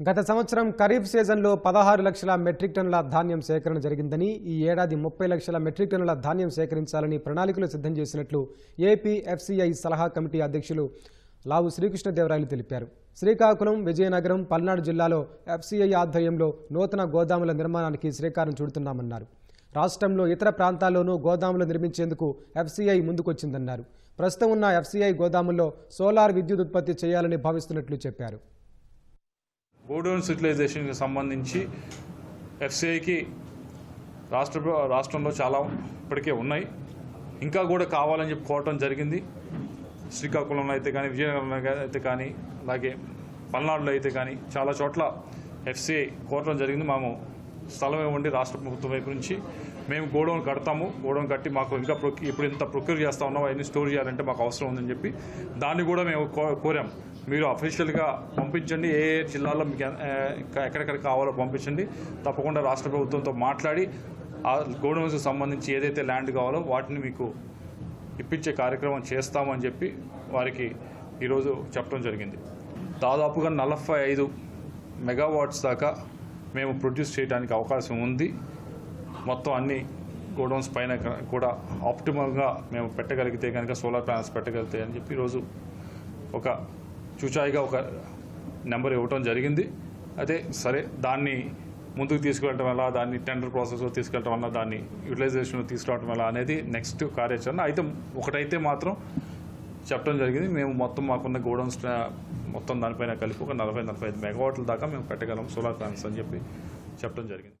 గత సంవత్సరం ఖరీఫ్ సీజన్లో పదహారు లక్షల మెట్రిక్ టన్నుల ధాన్యం సేకరణ జరిగిందని ఈ ఏడాది ముప్పై లక్షల మెట్రిక్ టన్నుల ధాన్యం సేకరించాలని ప్రణాళికలు సిద్ధం చేసినట్లు ఏపీఎఫ్సీఐ సలహా కమిటీ అధ్యక్షులు లావు శ్రీకృష్ణదేవరాయలు తెలిపారు. శ్రీకాకుళం విజయనగరం పల్నాడు జిల్లాలో ఎఫ్సీఐ ఆధ్వర్యంలో నూతన గోదాముల నిర్మాణానికి శ్రీకారం చుడుతున్నామన్నారు. రాష్ట్రంలో ఇతర ప్రాంతాల్లోనూ గోదాములు నిర్మించేందుకు ఎఫ్సీఐ ముందుకొచ్చిందన్నారు. ప్రస్తుతం ఉన్న ఎఫ్సిఐ గోదాముల్లో సోలార్ విద్యుత్ ఉత్పత్తి చేయాలని భావిస్తున్నట్లు చెప్పారు. గోడౌన్స్ యూటిలైజేషన్కి సంబంధించి ఎఫ్సిఐకి రాష్ట్ర రాష్ట్రంలో చాలా ఇప్పటికే ఉన్నాయి. ఇంకా కూడా కావాలని చెప్పుకోవటం జరిగింది. శ్రీకాకుళంలో అయితే కానీ విజయనగరంలో అయితే కానీ అలాగే పల్నాడులో అయితే కానీ చాలా చోట్ల ఎఫ్సిఐ కోరటం జరిగింది. మేము స్థలం ఇవ్వండి రాష్ట్ర ప్రభుత్వం వైపు నుంచి మేము గోడౌన్ కడతాము. గోడౌన్ కట్టి మాకు ఇంకా ప్రొక్ ఇప్పుడు ఇంత ప్రొక్యూర్ చేస్తా ఉన్నాం అవన్నీ స్టోర్ చేయాలంటే మాకు అవసరం ఉందని చెప్పి దాన్ని కూడా మేము కో- కోరాం. మీరు అఫీషియల్గా పంపించండి. ఏ ఏ జిల్లాలో మీకు ఇంకా ఎక్కడెక్కడ కావాలో పంపించండి. తప్పకుండా రాష్ట్ర ప్రభుత్వంతో మాట్లాడి ఆ గోడౌన్స్కి సంబంధించి ఏదైతే ల్యాండ్ కావాలో వాటిని మీకు ఇప్పించే కార్యక్రమం చేస్తామని చెప్పి వారికి ఈరోజు చెప్పడం జరిగింది. దాదాపుగా నలభై ఐదు మెగావాట్స్ దాకా మేము ప్రొడ్యూస్ చేయడానికి అవకాశం ఉంది. మొత్తం అన్ని గోడౌన్స్ పైన కూడా ఆప్టిమల్గా మేము పెట్టగలిగితే కనుక సోలార్ ప్యానల్స్ పెట్టగలిగితే అని చెప్పి ఈరోజు ఒక చూచాయిగా ఒక నెంబర్ ఇవ్వటం జరిగింది. అదే సరే దాన్ని ముందుకు తీసుకెళ్ళటం ఎలా దాన్ని టెండర్ ప్రాసెస్లో తీసుకెళ్ళటం వల్ల దాన్ని యూటిలైజేషన్లో తీసుకురావటం ఎలా అనేది నెక్స్ట్ కార్యాచరణ. అయితే ఒకటైతే మాత్రం చెప్పడం జరిగింది. మేము మొత్తం మాకున్న గోడౌన్స్ మొత్తం దానిపైన కలిపి ఒక నలభై నలభై ఐదు మెగావాట్ల దాకా మేము పెట్టగలం సోలార్ ప్యానల్స్ అని చెప్పి చెప్పడం జరిగింది.